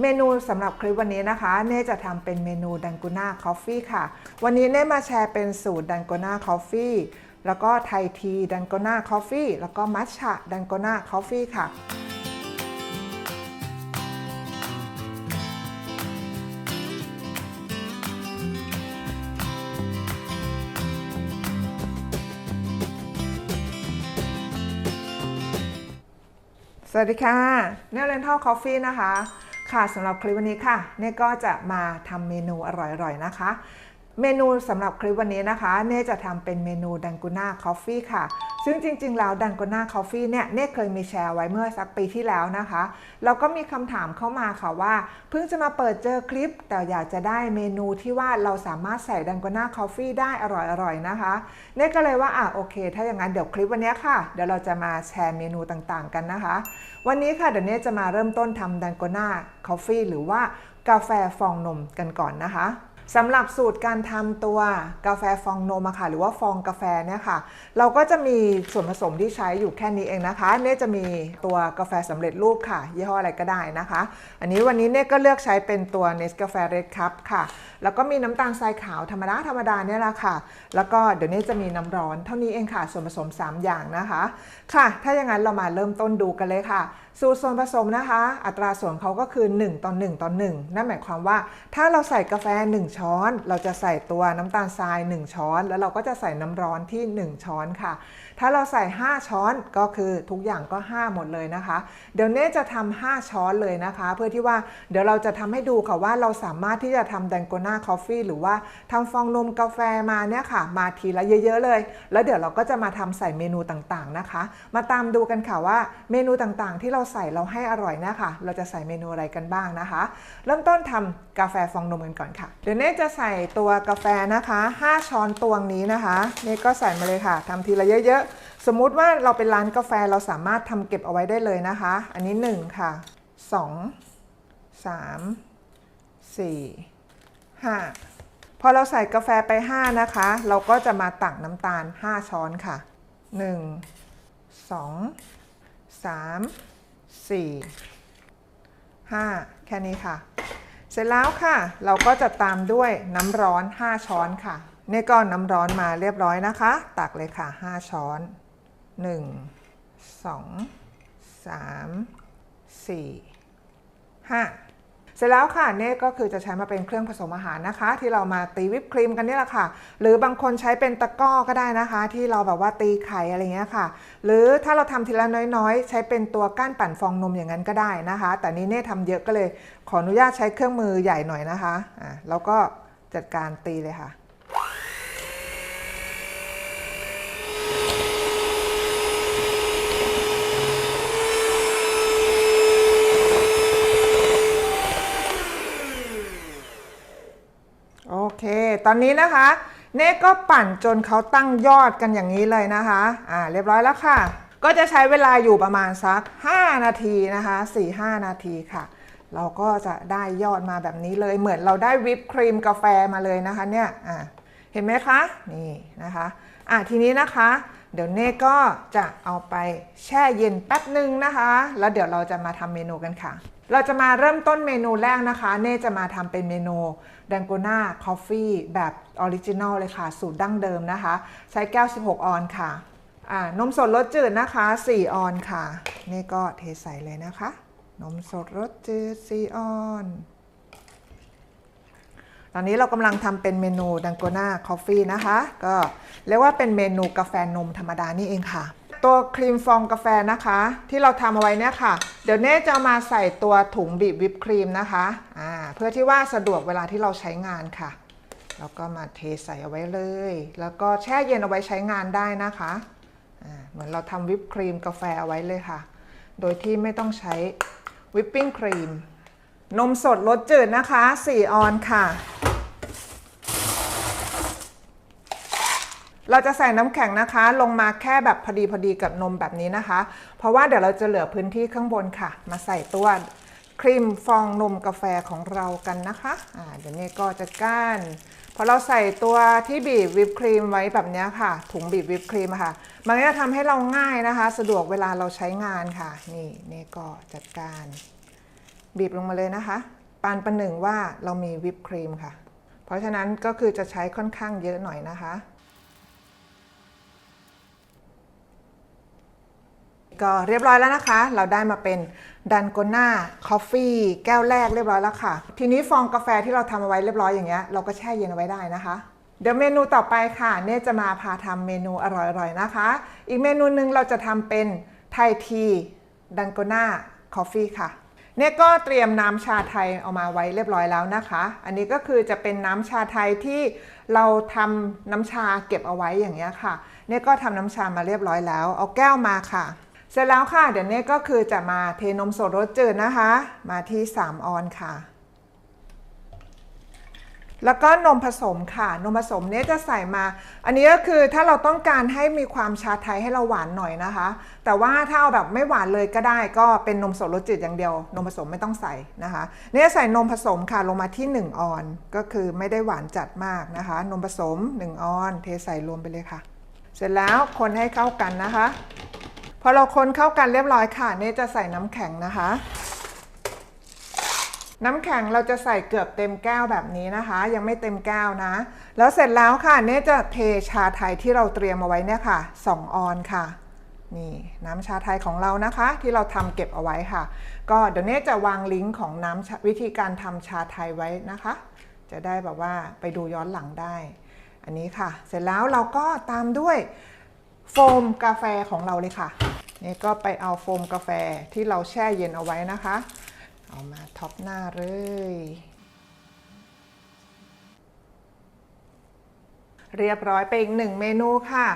เมนูสำหรับคลิปวันนี้นะคะ เน่จะทำเป็นเมนูดันกูน่าคอฟฟี่ค่ะ วันนี้เน่มาแชร์เป็นสูตรดันกูน่าคอฟฟี่แล้วก็ไทยทีดันกูน่าคอฟฟี่แล้วก็มัทฉะดันกูน่าคอฟฟี่ค่ะสวัสดีค่ะ เนลเลนทัลคอฟฟี่นะคะ ค่ะสำหรับคลิปวันนี้ค่ะเน่ก็จะมาทำเมนูอร่อยๆนะคะ เมนูสำหรับคลิปวันนี้นะคะ เน่จะทำเป็นเมนูดังกูน่าคอฟฟี่ค่ะ ซึ่งจริง ๆ แล้วดันกูน่าคอฟฟี่เนี่ยเน่เคยมีแชร์ไว้เมื่อสักปีที่แล้วนะคะ แล้วก็มีคำถามเข้ามาค่ะว่า เพิ่งจะมาเปิดเจอคลิป แต่อยากจะได้เมนูที่ว่าเราสามารถใส่ดันกูน่าคอฟฟี่ได้อร่อย ๆ นะคะเน่ก็เลยว่าอะโอเค ถ้าอย่างนั้นเดี๋ยวคลิปวันนี้ค่ะ เดี๋ยวเราจะมาแชร์เมนูต่างๆ กันนะคะ วันนี้ค่ะเดี๋ยวเน่จะมาเริ่มต้นทำดันโกน่าคอฟฟี่หรือว่ากาแฟฟองนมกันก่อนนะคะ สำหรับสูตรการทำตัวกาแฟฟองนมค่ะหรือว่าฟองกาแฟเนี่ยค่ะ เราก็จะมีส่วนผสมที่ใช้อยู่แค่นี้เองนะคะเน่จะมีตัวกาแฟสำเร็จรูปค่ะ ยี่ห้ออะไรก็ได้นะคะ อันนี้วันนี้เน่ก็เลือกใช้เป็นตัว n e s กาแฟ Red Cup ค่ะ แล้วก็มีน้ำตาลทรายขาวธรรมดาธรรมดาเนี่ยแหละค่ะ แล้วก็เดี๋ยวเนี้จะมีน้ำร้อนเท่านี้เองค่ะ ส่วนผสม 3 อย่างนะคะ ค่ะ ถ้าอย่างนั้นเรามาเริ่มต้นดูกันเลยค่ะ สูตรส่วนผสมนะคะ อัตราส่วนเขาก็คือ 1ต่อ1ต่อ1นั่นหมายความว่า ถ้าเราใส่กาแฟ 1 ช้อน เราจะใส่ตัวน้ำตาลทราย 1 ช้อน แล้วเราก็จะใส่น้ำร้อนที่ 1 ช้อนค่ะ ถ้าเราใส่ 5 ช้อนก็คือทุกอย่างก็ 5 หมดเลยนะคะ เดี๋ยวเน่จะทำ5ช้อนเลยนะคะ เพื่อที่ว่าเดี๋ยวเราจะทำให้ดูค่ะว่าเราสามารถที่จะทำแดงโกน่าคอฟฟี่หรือว่าทำฟองนมกาแฟมาเนี่ยค่ะ มาทีละเยอะ ๆ เลย แล้วเดี๋ยวเราก็จะมาทำใส่เมนูต่างๆนะคะ มาตามดูกันค่ะว่าเมนูต่างๆ ที่เราใส่เราให้อร่อยนะคะ เราจะใส่เมนูอะไรกันบ้างนะคะ เริ่มต้นทำกาแฟฟองนมกันก่อนค่ะ เดี๋ยวเน่จะใส่ตัวกาแฟนะคะ 5 ช้อนตวงนี้นะคะเน่ก็ใส่มาเลยค่ะทำทีละเยอะๆ สมมุติว่าเราเป็นร้านกาแฟเราสามารถทำเก็บเอาไว้ได้เลยนะคะ อันนี้ 1 ค่ะ 2 3 4 5พอเราใส่กาแฟไป 5 นะคะ เราก็จะมาตักน้ำตาล 5 ช้อนค่ะ 1 2 3 4 5 แค่นี้ค่ะ เสร็จแล้วค่ะ เราก็จะตามด้วยน้ำร้อน 5 ช้อนค่ะนี่ก็น้ำร้อนมาเรียบร้อยนะคะ ตักเลยค่ะ 5 ช้อน 1 2 3 4 5 เสร็จแล้วค่ะเน่ก็คือจะใช้มาเป็นเครื่องผสมอาหารนะคะ ที่เรามาตีวิปครีมกันนี่แหละค่ะ หรือบางคนใช้เป็นตะกร้อก็ได้นะคะ ที่เราแบบว่าตีไข่อะไรเงี้ยค่ะ หรือถ้าเราทำทีละน้อยๆ ใช้เป็นตัวก้านปั่นฟองนมอย่างนั้นก็ได้นะคะ แต่นี้เน่ทำเยอะก็เลย ขออนุญาตใช้เครื่องมือใหญ่หน่อยนะคะอ่าแล้วก็จัดการตีเลยค่ะ โอเค ตอนนี้นะคะ เน่ก็ปั่นจนเขาตั้งยอดกันอย่างนี้เลยนะคะ อ่า เรียบร้อยแล้วค่ะ ก็จะใช้เวลาอยู่ประมาณสัก 5 นาทีนะคะ 4-5 นาทีค่ะ เราก็จะได้ยอดมาแบบนี้เลย เหมือนเราได้วิปครีมกาแฟมาเลยนะคะเนี่ย อ่า เห็นไหมคะ นี่นะคะ อะทีนี้นะคะ เดี๋ยวเน่ก็จะเอาไปแช่เย็นแป๊บหนึ่งนะคะ แล้วเดี๋ยวเราจะมาทำเมนูกันค่ะ เราจะมาเริ่มต้นเมนูแรกนะคะ เน่จะมาทำเป็นเมนูดังโกน่าคอฟฟี่แบบออริจินอลเลยค่ะ สูตรดั้งเดิมนะคะ ใช้แก้ว 16 ออนค่ะอ่านมสดรสจืดนะคะ 4 ออนค่ะ นี่ก็เทใส่เลยนะคะ นมสดรสจืด 4 ออน ตอนนี้เรากำลังทำเป็นเมนูดังโกน่าคอฟฟี่นะคะ ก็เรียกว่าเป็นเมนูกาแฟนมธรรมดานี่เองค่ะ ตัวครีมฟองกาแฟนะคะ ที่เราทำเอาไว้เนี่ยค่ะ เดี๋ยวเน่จะมาใส่ตัวถุงบีบวิปครีมนะคะอ่าเพื่อที่ว่าสะดวกเวลาที่เราใช้งานค่ะ แล้วก็มาเทใส่เอาไว้เลย แล้วก็แช่เย็นเอาไว้ใช้งานได้นะคะอ่าเหมือนเราทำวิปครีมกาแฟเอาไว้เลยค่ะ โดยที่ไม่ต้องใช้วิปปิ้งครีมนมสดรสจืดนะคะ 4 ออนค่ะ เราจะใส่น้ำแข็งนะคะ ลงมาแค่แบบพอดีพอดีกับนมแบบนี้นะคะ เพราะว่าเดี๋ยวเราจะเหลือพื้นที่ข้างบนค่ะ มาใส่ตัวครีมฟองนมกาแฟของเรากันนะคะอ่าเดี๋ยวนี้ก็จะก้านพอเราใส่ตัวที่บีบวิปครีมไว้แบบนี้ค่ะ ถุงบีบวิปครีมค่ะ มันก็จะทำให้เราง่ายนะคะ สะดวกเวลาเราใช้งานค่ะ นี่นี่ก็จัดการ บีบลงมาเลยนะคะปานประหนึ่งว่าเรามีวิปครีมค่ะ เพราะฉะนั้นก็คือจะใช้ค่อนข้างเยอะหน่อยนะคะ ก็เรียบร้อยแล้วนะคะ เราได้มาเป็นดันโกน่าคอฟฟี่แก้วแรกเรียบร้อยแล้วค่ะ ทีนี้ฟองกาแฟที่เราทำเอาไว้เรียบร้อยอย่างเงี้ยเราก็แช่เย็นเอาไว้ได้นะคะ เดี๋ยวเมนูต่อไปค่ะ เน่จะมาพาทำเมนูอร่อยๆนะคะ อีกเมนูหนึ่งเราจะทำเป็นไทยทีดันโกน่าคอฟฟี่ค่ะเนี่ยก็เตรียมน้ำชาไทยเอามาไว้เรียบร้อยแล้วนะคะ อันนี้ก็คือจะเป็นน้ำชาไทยที่เราทำน้ำชาเก็บเอาไว้อย่างเงี้ยค่ะ เนี่ยก็ทำน้ำชามาเรียบร้อยแล้ว เอาแก้วมาค่ะ เสร็จแล้วค่ะ เดี๋ยวนี่ยก็คือจะมาเทนมสดรสจืดนะคะ มาที่ 3 ออนค่ะ แล้วก็นมผสมค่ะ นมผสมเนี่ยจะใส่มา อันนี้ก็คือถ้าเราต้องการให้มีความชาไทยให้เราหวานหน่อยนะคะ แต่ว่าถ้าเอาแบบไม่หวานเลยก็ได้ ก็เป็นนมสดรสจืดอย่างเดียว นมผสมไม่ต้องใส่นะคะ เนี่ยใส่นมผสมค่ะลงมาที่ 1 ออน ก็คือไม่ได้หวานจัดมากนะคะ นมผสม 1 ออน เทใส่รวมไปเลยค่ะ เสร็จแล้วคนให้เข้ากันนะคะ พอเราคนเข้ากันเรียบร้อยค่ะเนี่จะใส่น้ำแข็งนะคะ น้ำแข็งเราจะใส่เกือบเต็มแก้วแบบนี้นะคะ ยังไม่เต็มแก้วนะ แล้วเสร็จแล้วค่ะเน่จะเทชาไทยที่เราเตรียมเอาไว้เนี่ยค่ะ2ออนค่ะนี่น้ำชาไทยของเรานะคะ ที่เราทำเก็บเอาไว้ค่ะ ก็เดี๋ยวเนี้จะวางลิงก์ของน้ำวิธีการทำชาไทยไว้นะคะ จะได้แบบว่าไปดูย้อนหลังได้ อันนี้ค่ะ เสร็จแล้วเราก็ตามด้วยโฟมกาแฟของเราเลยค่ะ นี่ก็ไปเอาโฟมกาแฟที่เราแช่เย็นเอาไว้นะคะ เอามาท็อปหน้าเลย เรียบร้อยไปอีกหนึ่งเมนูค่ะ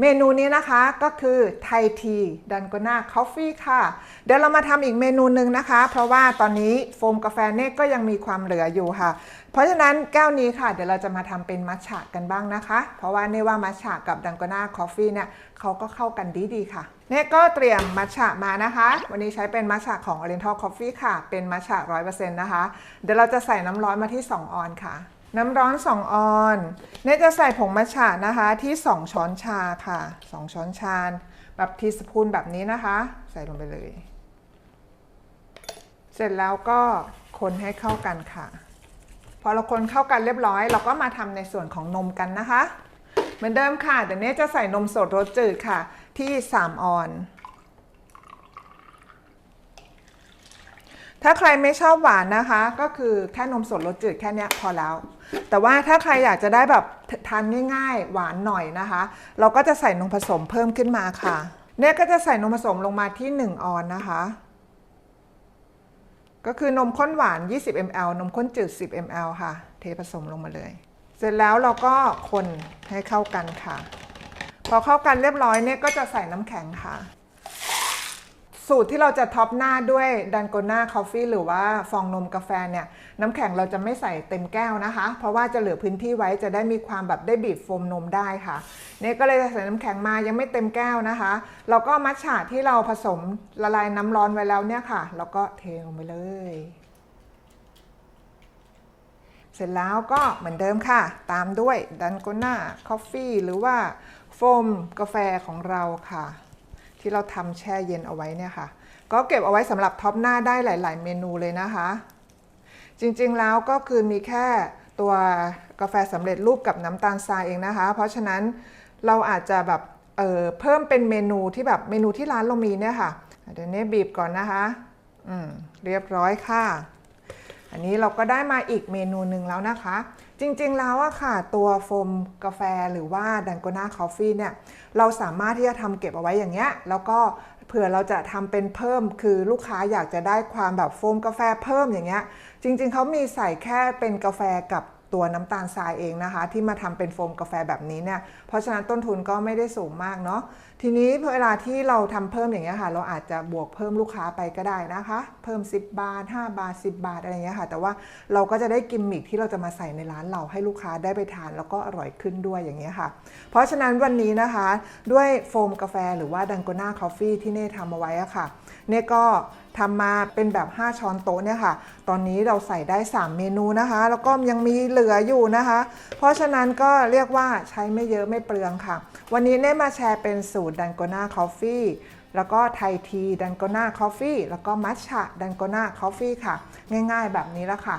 เมนูนี้นะคะก็คือไทยทีดันโกน่าคอฟฟี่ค่ะ เดี๋ยวเรามาทำอีกเมนูหนึ่งนะคะ เพราะว่าตอนนี้โฟมกาแฟเนี่ยก็ยังมีความเหลืออยู่ค่ะ เพราะฉะนั้นแก้วนี้ค่ะ เดี๋ยวเราจะมาทำเป็นมัทฉะกันบ้างนะคะ เพราะว่าเน่ว่ามัทฉะกับดันโกน่าคอฟฟี่เนี่ยเขาก็เข้ากันดีดีๆค่ะ เนี่ยก็เตรียมมัทฉะมานะคะ วันนี้ใช้เป็นมัทฉะของ Oriental Coffee ค่ะ เป็นมัทฉะ100%นะคะ เดี๋ยวเราจะใส่น้ำร้อนมาที่ 2 ออนค่ะ น้ำร้อน 2 ออนเนี่ยจะใส่ผงมัทฉะนะคะที่ 2 ช้อนชาค่ะ 2 ช้อนชาแบบทีสปูนแบบนี้นะคะ ใส่ลงไปเลย เสร็จแล้วก็คนให้เข้ากันค่ะ พอเราคนเข้ากันเรียบร้อย เราก็มาทำในส่วนของนมกันนะคะ เหมือนเดิมค่ะเดี๋ยวนี้จะใส่นมสดรสจืดค่ะ ที่ 3 ออน ถ้าใครไม่ชอบหวานนะคะ ก็คือแค่นมสดรสจืดแค่เนี้ยพอแล้ว แต่ว่าถ้าใครอยากจะได้แบบทานง่ายๆ หวานหน่อยนะคะ เราก็จะใส่นมผสมเพิ่มขึ้นมาค่ะเนี่ยก็จะใส่นมผสมลงมาที่ 1 ออนนะคะ ก็คือนมข้นหวาน 20 ml นมข้นจืด 10 ml ค่ะ เทผสมลงมาเลย เสร็จแล้วเราก็คนให้เข้ากันค่ะ พอเข้ากันเรียบร้อยเนี่ยก็จะใส่น้ำแข็งค่ะ สูตรที่เราจะท็อปหน้าด้วยดันโกน่าคอฟฟี่หรือว่าฟองนมกาแฟเนี่ยน้ำแข็งเราจะไม่ใส่เต็มแก้วนะคะ เพราะว่าจะเหลือพื้นที่ไว้จะได้มีความแบบได้บีบโฟมนมได้ค่ะเนี่ยก็เลยใส่น้ำแข็งมายังไม่เต็มแก้วนะคะเราก็มัทฉะที่เราผสมละลายน้ำร้อนไว้แล้วเนี่ยค่ะเราก็เทลงไปเลย เสร็จแล้วก็เหมือนเดิมค่ะ ตามด้วยดันโกน่าคอฟฟี่หรือว่าโฟมกาแฟของเราค่ะ ที่เราทำแช่เย็นเอาไว้เนี่ยค่ะ ก็เก็บเอาไว้สำหรับท็อปหน้าได้หลาย ๆ เมนูเลยนะคะ จริงๆแล้วก็คือมีแค่ตัวกาแฟสำเร็จรูปกับน้ำตาลทรายเองนะคะ เพราะฉะนั้นเราอาจจะแบบเอ่อเพิ่มเป็นเมนูที่แบบเมนูที่ร้านเรามีเนี่ยค่ะ เดี๋ยวนี้บีบก่อนนะคะ อืมเรียบร้อยค่ะ อันนี้เราก็ได้มาอีกเมนูหนึ่งแล้วนะคะ จริงๆแล้วอะค่ะ ตัวโฟมกาแฟหรือว่าดังโกน่าคอฟฟี่เนี่ย เราสามารถที่จะทำเก็บเอาไว้อย่างเงี้ย แล้วก็เผื่อเราจะทำเป็นเพิ่ม คือลูกค้าอยากจะได้ความแบบโฟมกาแฟเพิ่มอย่างเงี้ย จริงๆเขามีใส่แค่เป็นกาแฟกับ ตัวน้ำตาลทรายเองนะคะ ที่มาทำเป็นโฟมกาแฟแบบนี้เนี่ยเพราะฉะนั้นต้นทุนก็ไม่ได้สูงมากเนาะทีนี้เวลาที่เราทำเพิ่มอย่างเงี้ยค่ะ เราอาจจะบวกเพิ่มลูกค้าไปก็ได้นะคะ เพิ่ม 10 บาท 5 บาท 10 บาทอะไรเงี้ยค่ะ แต่ว่าเราก็จะได้กิมมิคที่เราจะมาใส่ในร้านเราให้ลูกค้าได้ไปทานแล้วก็อร่อยขึ้นด้วยอย่างเงี้ยค่ะ เพราะฉะนั้นวันนี้นะคะด้วยโฟมกาแฟหรือว่าดังโกน่าคอฟฟี่ที่เน่ทำเอาไว้อะค่ะเน่ก็ ทำมาเป็นแบบ 5 ช้อนโต๊ะเนี่ยค่ะ ตอนนี้เราใส่ได้ 3 เมนูนะคะ แล้วก็ยังมีเหลืออยู่นะคะ เพราะฉะนั้นก็เรียกว่าใช้ไม่เยอะไม่เปลืองค่ะ วันนี้เน่มาแชร์เป็นสูตรดันโกน่าคอฟฟี่แล้วก็ไทยทีดันโกน่าคอฟฟี่แล้วก็มัชชะดันโกน่าคอฟฟี่ค่ะ ง่ายๆแบบนี้ละค่ะ